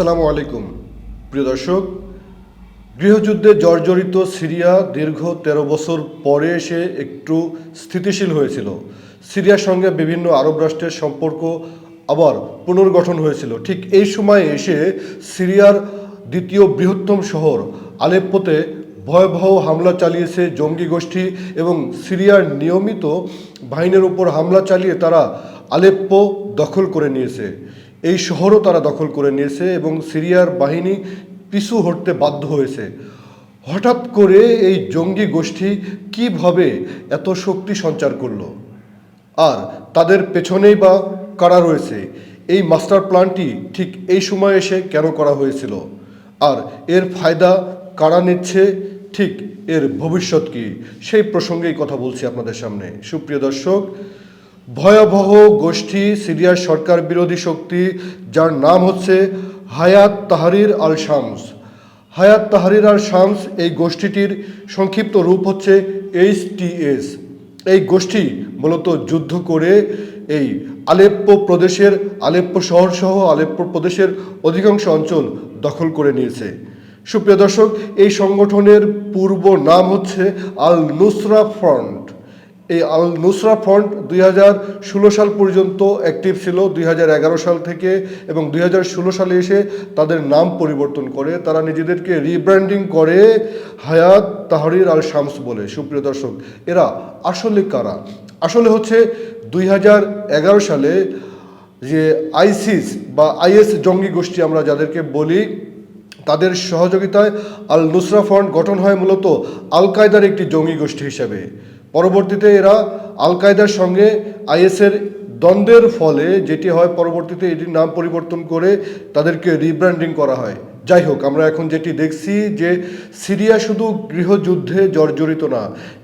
আসসালামু আলাইকুম। প্রিয় দর্শক, গৃহযুদ্ধে জর্জরিত সিরিয়া দীর্ঘ তেরো বছর পরে এসে একটু স্থিতিশীল হয়েছিল। সিরিয়ার সঙ্গে বিভিন্ন আরব রাষ্ট্রের সম্পর্ক আবার পুনর্গঠন হয়েছিল। ঠিক এই সময়ে এসে সিরিয়ার দ্বিতীয় বৃহত্তম শহর আলেপ্পোতে ভয়াবহ হামলা চালিয়েছে জঙ্গি গোষ্ঠী এবং সিরিয়ার নিয়মিত বাহিনীর উপর হামলা চালিয়ে তারা আলেপ্পো দখল করে নিয়েছে। এই শহরও তারা দখল করে নিয়েছে এবং সিরিয়ার বাহিনী পিছু হটতে বাধ্য হয়েছে। হঠাৎ করে এই জঙ্গি গোষ্ঠী কীভাবে এত শক্তি সঞ্চার করল? আর তাদের পেছনেই বা কারা রয়েছে? এই মাস্টার প্ল্যানটি ঠিক এই সময় এসে কেন করা হয়েছিল? আর এর ফায়দা কারা নিচ্ছে? ঠিক এর ভবিষ্যৎ কি? সেই প্রসঙ্গেই কথা বলছি আপনাদের সামনে। সুপ্রিয় দর্শক ভয়াবহ গোষ্ঠী সিরিয়ার সরকার বিরোধী শক্তি, যার নাম হচ্ছে হায়াত তাহারির আল শামস হায়াত তাহারির আল শামস এই গোষ্ঠীটির সংক্ষিপ্ত রূপ হচ্ছে এইচটিএস এই গোষ্ঠী মূলত যুদ্ধ করে এই আলেপ্পো প্রদেশের, আলেপ্পো শহর সহ আলেপ্পো প্রদেশের অধিকাংশ অঞ্চল দখল করে নিয়েছে। সুপ্রিয় দর্শক, এই সংগঠনের পূর্ব নাম হচ্ছে আল নুসরা ফ্রন্ট। এই আল নুসরা ফ্রন্ট দুই সাল পর্যন্ত অ্যাক্টিভ ছিল, দুই হাজার এগারো সাল থেকে এবং দুই হাজার ষোলো সালে এসে তাদের নাম পরিবর্তন করে। তারা নিজেদেরকে রিব্র্যান্ডিং করে হায়াত তাহরির আল শামস বলে। সুপ্রিয় দর্শক, এরা আসলে কারা? আসলে হচ্ছে দুই হাজার এগারো সালে যে আইসিস বা আইএস জঙ্গি গোষ্ঠী আমরা যাদেরকে বলি, তাদের সহযোগিতায় আল নুসরা ফ্রন্ট গঠন হয় মূলত আল কায়দার একটি জঙ্গি গোষ্ঠী হিসেবে। পরবর্তীতে এরা আল কায়দার সঙ্গে আইএসের দ্বন্দ্বের ফলে, যেটি হয় পরবর্তীতে এটির নাম পরিবর্তন করে তাদেরকে রিব্র্যান্ডিং করা হয়। যাই হোক, আমরা এখন যেটি দেখছি যে সিরিয়া শুধু গৃহযুদ্ধে জর্জরিত না,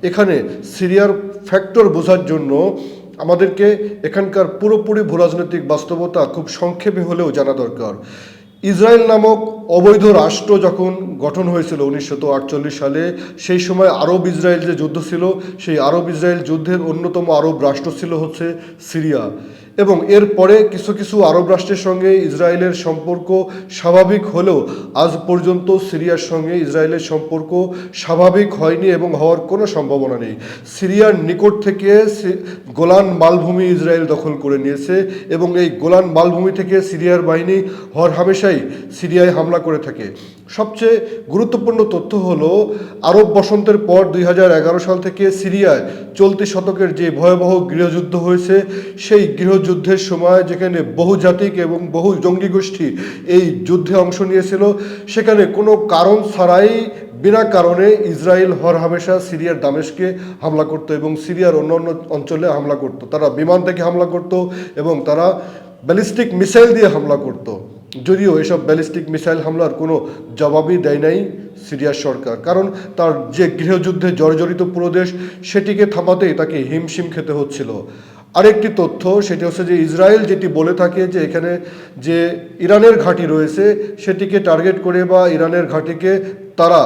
এখানে সিরিয়ার ফ্যাক্টর বোঝার জন্য আমাদেরকে এখানকার পুরোপুরি ভূরাজনৈতিক বাস্তবতা খুব সংক্ষেপে হলেও জানা দরকার। ইসরায়েল নামক অবৈধ রাষ্ট্র যখন গঠন হয়েছিল উনিশশো সালে, সেই সময় আরব ইসরায়েল যে যুদ্ধ ছিল, সেই আরব ইসরায়েল যুদ্ধের অন্যতম আরব রাষ্ট্র ছিল হচ্ছে সিরিয়া। এবং এরপরে কিছু কিছু আরব রাষ্ট্রের সঙ্গে ইসরায়েলের সম্পর্ক স্বাভাবিক হলেও আজ পর্যন্ত সিরিয়ার সঙ্গে ইসরায়েলের সম্পর্ক স্বাভাবিক হয়নি এবং হওয়ার কোনো সম্ভাবনা নেই। সিরিয়ার নিকট থেকে গোলান মালভূমি ইসরায়েল দখল করে নিয়েছে এবং এই গোলান মালভূমি থেকে সিরিয়ার বাহিনী হর হামেশাই সিরিয়ায় হামলা করে থাকে। সবচেয়ে গুরুত্বপূর্ণ তথ্য হলো, আরব বসন্তের পর দুই হাজার এগারো সাল থেকে সিরিয়ায় চলতি শতকের যে ভয়াবহ গৃহযুদ্ধ হয়েছে, সেই গৃহযুদ্ধের সময় যেখানে বহুজাতিক এবং বহু জঙ্গি গোষ্ঠী এই যুদ্ধে অংশ নিয়েছিল, সেখানে কোনো কারণ ছাড়াই, বিনা কারণে ইসরায়েল হর হামেশা সিরিয়ার দামেশকে হামলা করত এবং সিরিয়ার অন্য অন্য অঞ্চলে হামলা করত। তারা বিমান থেকে হামলা করত এবং তারা ব্যালিস্টিক মিসাইল দিয়ে হামলা করত। যদিও এসব ব্যালিস্টিক মিসাইল হামলার কোনো জবাবই দেয় নাই সিরিয়ার সরকার, কারণ তার যে গৃহযুদ্ধে জর্জরিত পুরো দেশ, সেটিকে থামাতেই তাকে হিমশিম খেতে হচ্ছিল। আরেকটি তথ্য, সেটি হচ্ছে যে ইসরায়েল যেটি বলে থাকে যে এখানে যে ইরানের ঘাঁটি রয়েছে, সেটিকে টার্গেট করে বা ইরানের ঘাঁটিকে তারা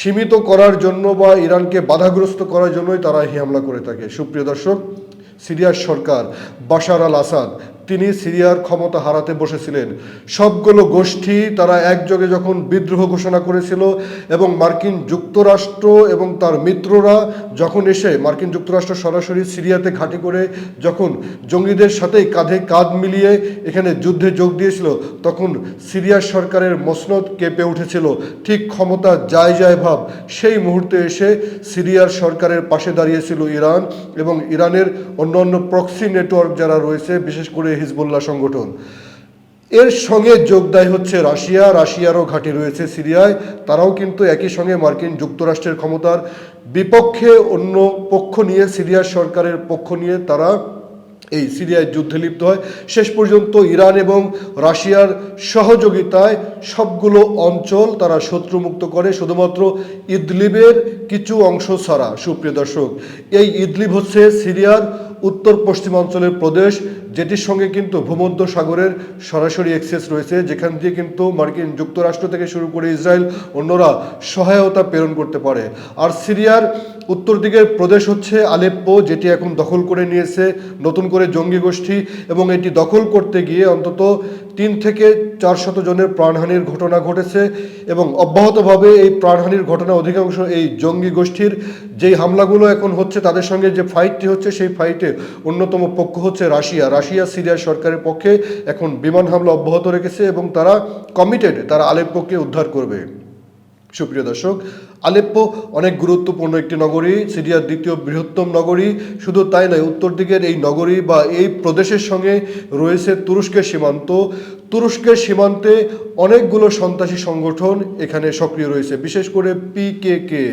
সীমিত করার জন্য বা ইরানকে বাধাগ্রস্ত করার জন্যই তারা এই হামলা করে থাকে। সুপ্রিয় দর্শক, সিরিয়ার সরকার বাশার আল আসাদ তিনি সিরিয়ার ক্ষমতা হারাতে বসেছিলেন। সবগুলো গোষ্ঠী তারা একযোগে যখন বিদ্রোহ ঘোষণা করেছিল এবং মার্কিন যুক্তরাষ্ট্র এবং তার মিত্ররা যখন এসে মার্কিন যুক্তরাষ্ট্র সরাসরি সিরিয়াতে ঘাঁটি করে যখন জঙ্গিদের সাথেই কাঁধে কাঁধ মিলিয়ে এখানে যুদ্ধে যোগ দিয়েছিল, তখন সিরিয়ার সরকারের মসনদ কেঁপে উঠেছিল। ঠিক ক্ষমতা যায় যায় ভাব, সেই মুহূর্তে এসে সিরিয়ার সরকারের পাশে দাঁড়িয়েছিল ইরান এবং ইরানের অন্যান্য প্রক্সি নেটওয়ার্ক যারা রয়েছে, বিশেষ করে হিজবুল্লাহ সংগঠন। এর সঙ্গে যোগ দেয় হচ্ছে রাশিয়া, রাশিয়ারও ঘাঁটি রয়েছে সিরিয়ায়। তারাও কিন্তু একই সঙ্গে মার্কিন যুক্তরাষ্ট্রের ক্ষমতার বিপক্ষে অন্য পক্ষ নিয়ে, সিরিয়ার সরকারের পক্ষ নিয়ে তারা এই সিরিয়ায় যুদ্ধে লিপ্ত হয়। শেষ পর্যন্ত ইরান এবং রাশিয়ার সহযোগিতায় সবগুলো অঞ্চল তারা শত্রুমুক্ত করে, শুধুমাত্র ইদলিবের কিছু অংশ ছাড়া। সুপ্রিয় দর্শক, এই ইদলিব হচ্ছে সিরিয়ার উত্তর পশ্চিমাঞ্চলের প্রদেশ। যেটির সঙ্গে কিন্তু ভূমধ্য সাগরের সরাসরি অ্যাক্সেস রয়েছে, যেখান দিয়ে কিন্তু মার্কিন যুক্তরাষ্ট্র থেকে শুরু করে ইসরায়েল অন্যরা সহায়তা প্রেরণ করতে পারে। আর সিরিয়ার উত্তর দিকের প্রদেশ হচ্ছে আলেপ্পো, যেটি এখন দখল করে নিয়েছে নতুন করে জঙ্গি গোষ্ঠী এবং এটি দখল করতে গিয়ে অন্তত তিন থেকে চার শত জনের প্রাণহানির ঘটনা ঘটেছে এবং অব্যাহতভাবে এই প্রাণহানির ঘটনা অধিকাংশ এই জঙ্গি গোষ্ঠীর। যেই হামলাগুলো এখন হচ্ছে তাদের সঙ্গে যে ফাইটটি হচ্ছে, সেই ফাইটে অন্যতম পক্ষ হচ্ছে রাশিয়া। রাশিয়া সিরিয়া সরকারের পক্ষে এখন বিমান হামলা অব্যাহত রেখেছে এবং তারা কমিটেড তারা আলেপ্পোকে উদ্ধার করবে। সুপ্রিয় দর্শক, আলেপ্পো অনেক গুরুত্বপূর্ণ একটি নগরী, সিরিয়ার দ্বিতীয় বৃহত্তম নগরী। শুধু তাই নয়, উত্তর দিকের এই নগরী বা এই প্রদেশের সঙ্গে রয়েছে তুরস্কের সীমান্ত। তুরস্কের সীমান্তে অনেকগুলো সন্ত্রাসী সংগঠন এখানে সক্রিয় রয়েছে, বিশেষ করে পিকেকে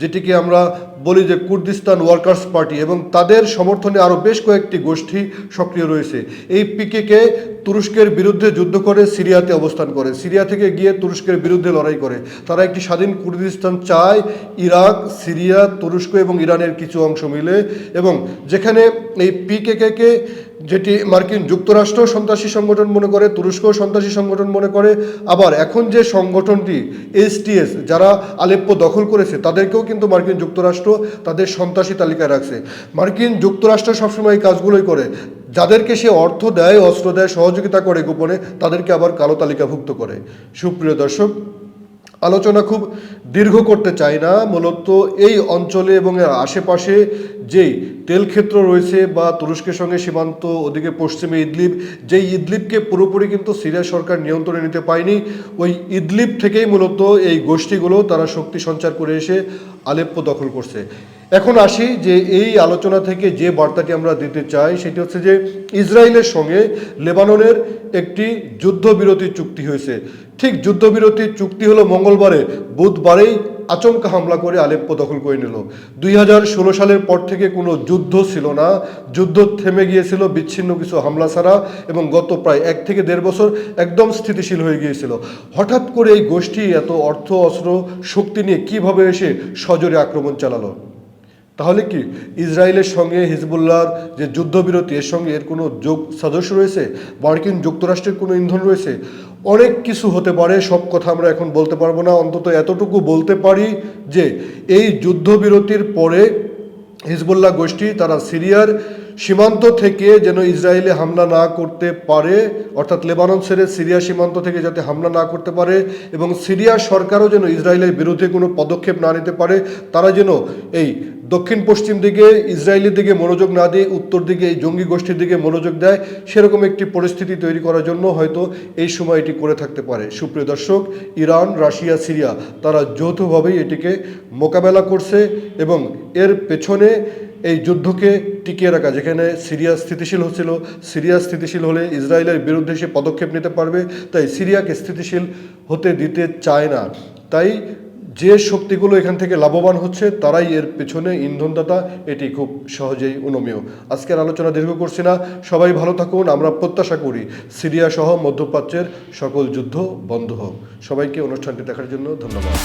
যেটিকে আমরা বলি যে কুর্দিস্তান ওয়ার্কার্স পার্টি, এবং তাদের সমর্থনে আরও বেশ কয়েকটি গোষ্ঠী সক্রিয় রয়েছে। এই পিকেকে তুরস্কের বিরুদ্ধে যুদ্ধ করে সিরিয়াতে অবস্থান করে। সিরিয়া থেকে গিয়ে তুরস্কের বিরুদ্ধে লড়াই করে। তারা একটি স্বাধীন কুর্দিস্তান চায়, ইরাক, সিরিয়া, তুরস্ক এবং ইরানের কিছু অংশ মিলে, এবং যেখানে এই পিকেকে যেটি মার্কিন যুক্তরাষ্ট্র সন্ত্রাসী সংগঠন মনে করে, তুরস্ক সন্ত্রাসী সংগঠন মনে করে, আবার এখন যে সংগঠনটি এসটিএস যারা আলেপ্পো দখল করেছে, তাদেরকেও কিন্তু মার্কিন যুক্তরাষ্ট্র তাদের সন্ত্রাসী তালিকায় রাখছে। মার্কিন যুক্তরাষ্ট্র সবসময় এই কাজগুলোই করে। যাদেরকে সে অর্থ দেয়, অস্ত্র দেয়, সহযোগিতা করে গোপনে, তাদেরকে আবার কালো তালিকাভুক্ত করে। সুপ্রিয় দর্শক আলোচনা খুব দীর্ঘ করতে চাই না। মূলত এই অঞ্চলে এবং আশেপাশে যেই তেল ক্ষেত্র রয়েছে বা তুরস্কের সঙ্গে সীমান্ত ওদিকে পশ্চিমে ইদলিপ যেই ইদলিপকে পুরোপুরি কিন্তু সিরিয়া সরকার নিয়ন্ত্রণে নিতে পায়নি ওই ইদলিপ থেকেই মূলত এই গোষ্ঠীগুলো তারা শক্তি সঞ্চার করে এসে আলেপ্য দখল করছে। এখন আসি যে এই আলোচনা থেকে যে বার্তাটি আমরা দিতে চাই, সেটি হচ্ছে যে ইসরায়েলের সঙ্গে লেবাননের একটি যুদ্ধবিরতি চুক্তি হয়েছে। ঠিক যুদ্ধবিরতির চুক্তি হলো মঙ্গলবারে, বুধবারেই আচমকা হামলা করে আলেপ্পো দখল করে নিল। দুই হাজার ষোলো সালের পর থেকে কোনো যুদ্ধ ছিল না। যুদ্ধ থেমে গিয়েছিল, বিচ্ছিন্ন কিছু হামলা ছাড়া, এবং গত প্রায় এক থেকে দেড় বছর একদম স্থিতিশীল হয়ে গিয়েছিল। হঠাৎ করে এই গোষ্ঠী এত অর্থ, অস্ত্র, শক্তি নিয়ে কীভাবে এসে সজোরে আক্রমণ চালালো? তাহলে কি ইসরায়েলের সঙ্গে হিজবুল্লাহর যে যুদ্ধবিরতি, এর সঙ্গে এর কোনো যোগ সদস্য রয়েছে? মার্কিন যুক্তরাষ্ট্রের কোনো ইন্ধন রয়েছে? অনেক কিছু হতে পারে, সব কথা আমরা এখন বলতে পারব না। অন্তত এতটুকু বলতে পারি যে, এই যুদ্ধবিরতির পরে হিজবুল্লাহ গোষ্ঠী, তারা সিরিয়ার সীমান্ত থেকে যেন ইসরায়েলে হামলা না করতে পারে, অর্থাৎ লেবানন ছেড়ে সিরিয়া সীমান্ত থেকে যাতে হামলা না করতে পারে এবং সিরিয়া সরকারও যেন ইসরায়েলের বিরুদ্ধে কোনো পদক্ষেপ না নিতে পারে, তারা যেন এই দক্ষিণ পশ্চিম দিকে, ইসরায়েলের দিকে মনোযোগ না দিয়ে উত্তর দিকে, এই জঙ্গি গোষ্ঠীর দিকে মনোযোগ দেয়, সেরকম একটি পরিস্থিতি তৈরি করার জন্য হয়তো এই সময় এটি করে থাকতে পারে। সুপ্রিয় দর্শক, ইরান, রাশিয়া, সিরিয়া, তারা যৌথভাবেই এটিকে মোকাবেলা করছে এবং এর পেছনে এই যুদ্ধকে টিকিয়ে রাখা, যেখানে সিরিয়া স্থিতিশীল হচ্ছিল। সিরিয়া স্থিতিশীল হলে ইসরায়েলের বিরুদ্ধে সে পদক্ষেপ নিতে পারবে, তাই সিরিয়াকে স্থিতিশীল হতে দিতে চায় না। তাই যে শক্তিগুলো এখান থেকে লাভবান হচ্ছে, তারাই এর পেছনে ইন্ধনদাতা। এটি খুব সহজেই অনুমেয়। আজকের আলোচনা দীর্ঘ করছি না। সবাই ভালো থাকুন, আমরা প্রত্যাশা করি সিরিয়া সহ মধ্যপ্রাচ্যের সকল যুদ্ধ বন্ধ হোক। সবাইকে অনুষ্ঠানটি দেখার জন্য ধন্যবাদ।